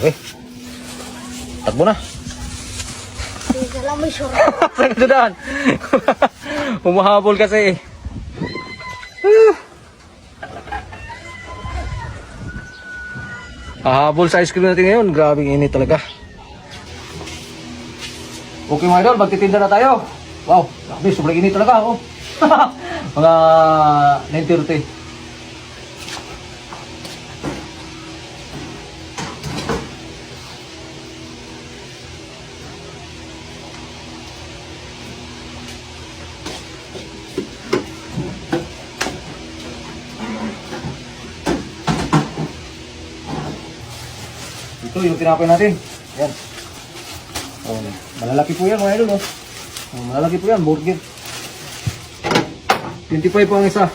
Okay. Takbo na. Lang may sure. Saan ka daan? Humahabol kasi. Hahabol sa ice cream natin ngayon. Grabing init talaga. Okay mga idol, magtitinda na tayo. Wow, grabe, sobrang init talaga. Oh. Mga 9.30. Ito yung tinapay natin. Yan. Oh, malalaki po yan mga idol. Oh. Oh, malalaki po yan, burger. 25 po ang isa.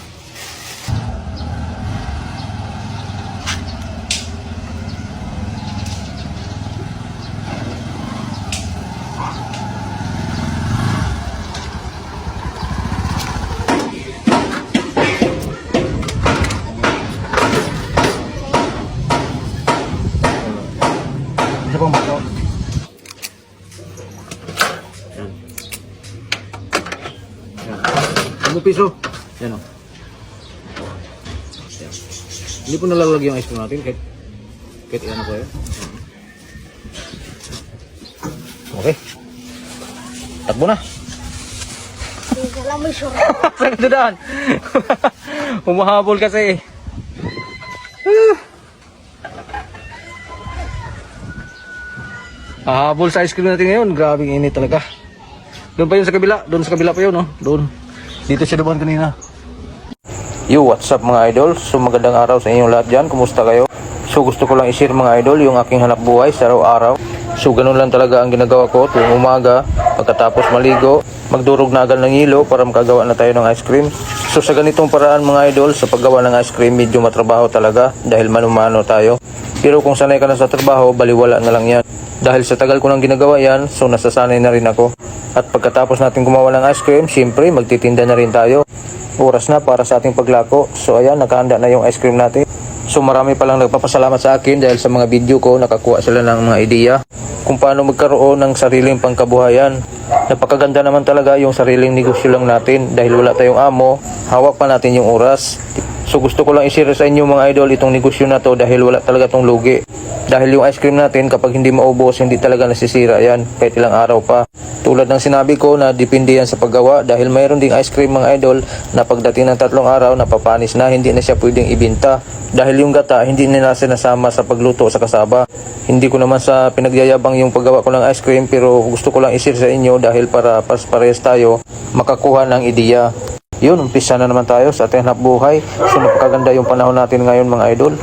Piso? Yan o. Yan. Hindi po nalalagay yung ice cream natin kahit kahit ano po yan. Okay. Takbo na. Ka daan? Humahabol kasi. Hahabol sa ice cream natin ngayon. Grabing init talaga. Doon pa yun sa kabila. Doon sa kabila pa yun, no? Doon. Dito siya dumaan kanina. Yo, what's up mga idol? So magandang araw sa inyong lahat dyan. Kumusta kayo? So gusto ko lang i-share mga idol yung aking hanap buhay sa araw-araw. So ganun lang talaga ang ginagawa ko tuwing umaga. Pagkatapos maligo, magdurog na agad ng hilo para makagawa na tayo ng ice cream. So sa ganitong paraan mga idol, sa paggawa ng ice cream, medyo matrabaho talaga dahil manumano tayo. Pero kung sanay ka na sa trabaho, baliwala na lang yan. Dahil sa tagal ko nang ginagawa yan, so nasasanay na rin ako. At pagkatapos natin gumawa ng ice cream, syempre magtitinda na rin tayo. Oras na para sa ating paglako. So ayan, nakahanda na yung ice cream natin. So marami palang nagpapasalamat sa akin dahil sa mga video ko, nakakuha sila ng mga ideya kung paano magkaroon ng sariling pangkabuhayan. Napakaganda naman talaga yung sariling negosyo lang natin dahil wala tayong amo, hawak pa natin yung oras. So gusto ko lang i-share sa inyo mga idol itong negosyo na to dahil wala talaga tong lugi. Dahil yung ice cream natin kapag hindi maubos hindi talaga nasisira yan kahit ilang araw pa. Tulad ng sinabi ko na depende yan sa paggawa dahil mayroon ding ice cream mga idol na pagdating ng tatlong araw napapanis na hindi na siya pwedeng ibinta. Dahil yung gata hindi nila sinasama sa pagluto sa kasaba. Hindi ko naman sa pinagyayabang yung paggawa ko ng ice cream pero gusto ko lang i-share sa inyo dahil para pas-pares tayo makakuha ng ideya. Yun, umpisa na naman tayo sa ating buhay. So napakaganda yung panahon natin ngayon mga idol.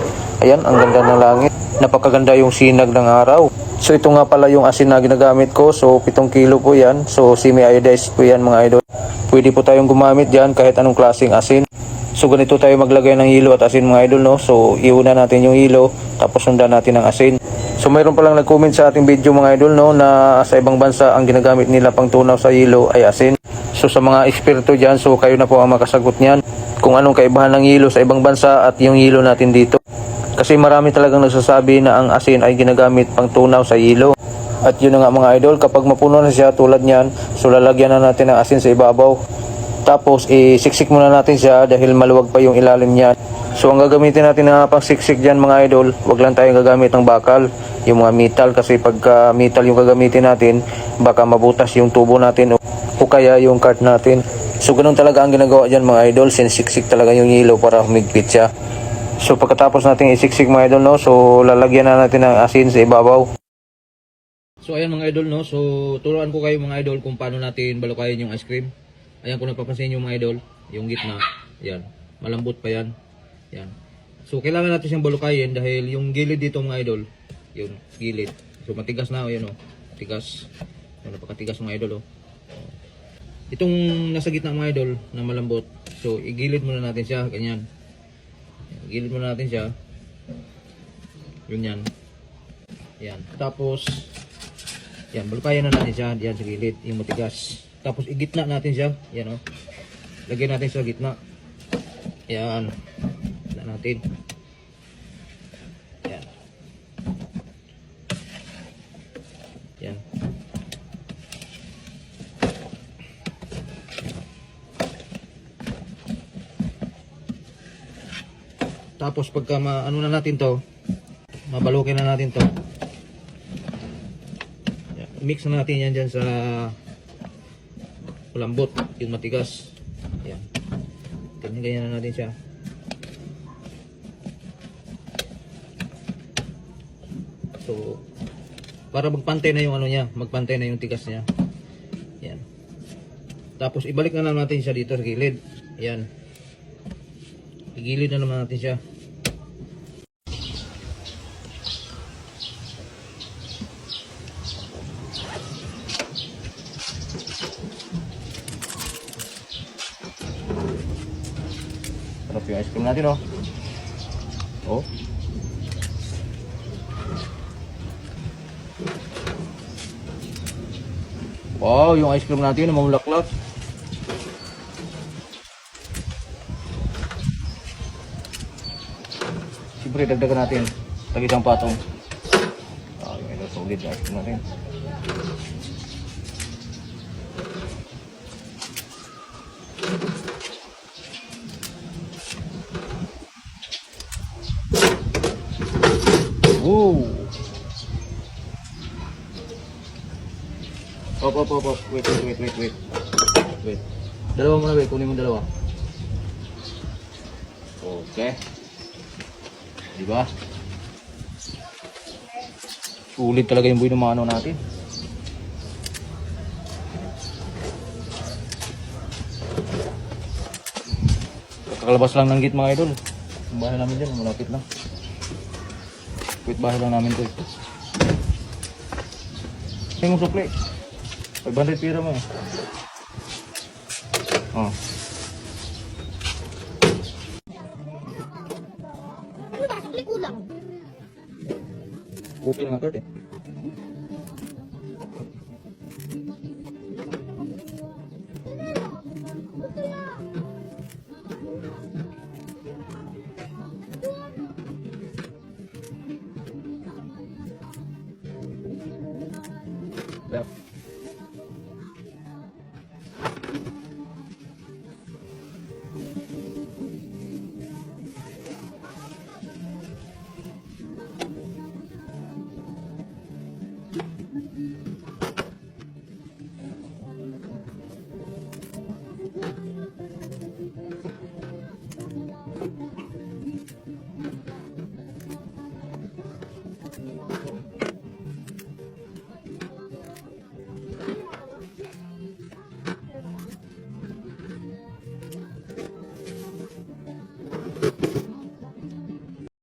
Ayan, ang ganda ng langit. Napakaganda yung sinag ng araw. So ito nga pala yung asin na ginagamit ko. So 7 kilo po yan. So semi-iodized po yan mga idol. Pwede po tayong gumamit dyan kahit anong klaseng asin. So ganito tayo maglagay ng hilo at asin mga idol no. So iuna natin yung hilo tapos sundan natin ang asin. So mayroon palang nag-comment sa ating video mga idol no na sa ibang bansa ang ginagamit nila pang tunaw sa hilo ay asin. So sa mga eksperto dyan, so kayo na po ang makasagot niyan kung anong kaibahan ng hilo sa ibang bansa at yung hilo natin dito. Kasi marami talagang nagsasabi na ang asin ay ginagamit pang tunaw sa hilo. At yun nga mga idol, kapag mapuno na siya tulad niyan, so lalagyan na natin ng asin sa ibabaw. Tapos isiksik muna natin siya dahil maluwag pa yung ilalim niyan. So ang gagamitin natin na pang siksik dyan mga idol, wag lang tayong gagamit ng bakal, yung mga metal kasi pagka metal yung gagamitin natin, baka mabutas yung tubo natin o, kaya yung cart natin. So ganun talaga ang ginagawa dyan mga idol, sinsiksik talaga yung hilo para humigpit siya. So pagkatapos natin isiksik mga idol no, so lalagyan na natin ng asin sa ibabaw. So ayan mga idol no, so turuan ko kayo mga idol kung paano natin balukayin yung ice cream. Ayan kung napapansin nyo mga idol, yung gitna, yan, malambot pa yan. Yan. So kailangan natin siyang balukayin dahil yung gilid dito mga idol, yun, gilid. So matigas na, ayan o, matigas. So, napakatigas mga idol o. Itong nasa gitna mga idol na malambot, so igilid muna natin siya, ganyan. Igilid muna natin siya. Yun yan. Yan. Tapos, yan, balukayan na natin siya, yan sa gilid, yung matigas. Tapos igitna natin siya, yan o. Lagyan natin sa gitna. Yan. Gitna natin. Tapos pagka ma, ano na natin to, mabalukin na natin to. Yan, Mix na natin yan dyan sa lambot, yung matigas. Yan. Ganyan, ganyan na natin siya. So, para magpantay na yung ano niya, magpantay na yung tigas niya. Yan. Tapos ibalik na natin siya dito sa gilid. Yan. Igilid na naman natin siya. Sarap yung ice cream natin oh. Oh. Wow, yung ice cream natin namumulaklak. Siyempre, dagdagan natin. Tag isang patong. Ah, yung ito, solid ice cream natin. Woo! Op, op, op, op. Wait, wait, wait, wait, wait. Wait. Dalawa muna, wait. Kunin mo dalawa. Okay. Diba? Sulit talaga yung buhay ng mga ano natin. Kakalabas lang ng gate mga idol. Yung bahay namin dyan, malapit lang. Kapitbahay lang namin to. Tingin mo supli. 500 pira mo oh. eh. Oh. Kupil nga 30. Yeah.